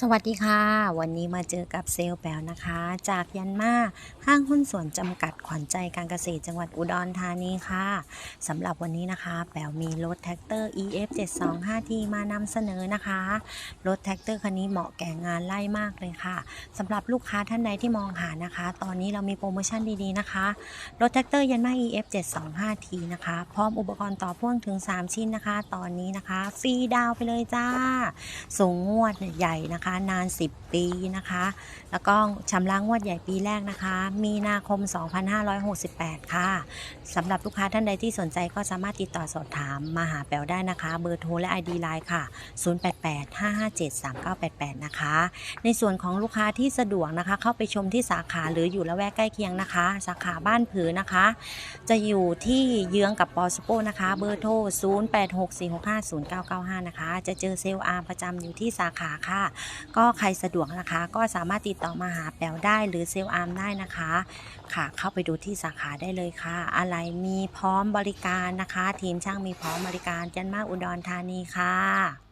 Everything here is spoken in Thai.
สวัสดีค่ะ วันนี้มาเจอกับเซลล์แปวนะคะ จากยันมาห้างหุ้นส่วนจำกัดขวัญใจการเกษตรจังหวัดอุดรธานีค่ะสำหรับวันนี้นะคะ แปวมีรถแท็กเตอร์ EF 725T มานำเสนอนะคะรถแท็กเตอร์คันนี้เหมาะแก่งานไล่มากเลยค่ะสำหรับลูกค้าท่านใดที่มองหานะคะ ตอนนี้เรามีโปรโมชั่นดีๆนะคะรถแท็กเตอร์ยันมา EF 725T นะคะพร้อมอุปกรณ์ต่อพ่วงถึง 3 ชิ้นนะคะ ตอนนี้นะคะฟรีดาวไปเลยจ้าส่งงวดใหญ่นะคะนาน 10 ปีนะคะ แล้วก็ชำระงวดใหญ่ปีแรกนะคะ มีนาคม 2568 ค่ะสำหรับลูกค้าท่านใดที่สนใจก็สามารถติดต่อสอบถามมาหาแป๋วได้นะคะ เบอร์โทรและ ID Line ค่ะ 0885573988 นะคะ ในส่วนของลูกค้าที่สะดวกนะคะ เข้าไปชมที่สาขาหรืออยู่ละแวกใกล้เคียงนะคะ สาขาบ้านผือนะคะ จะอยู่ที่เยื้องกับปอสโปนะคะ เบอร์โทร 0864650995 นะคะ จะเจอเซลล์อาร์ประจำอยู่ที่สาขาค่ะก็ใครสะดวกนะคะ ก็สามารถติดต่อมาหาแปวได้หรือเซลล์อาร์มได้นะคะ ค่ะ เข้าไปดูที่สาขาได้เลยค่ะ อะไรมีพร้อมบริการนะคะ ทีมช่างมีพร้อมบริการจันมาอุดรธานีค่ะ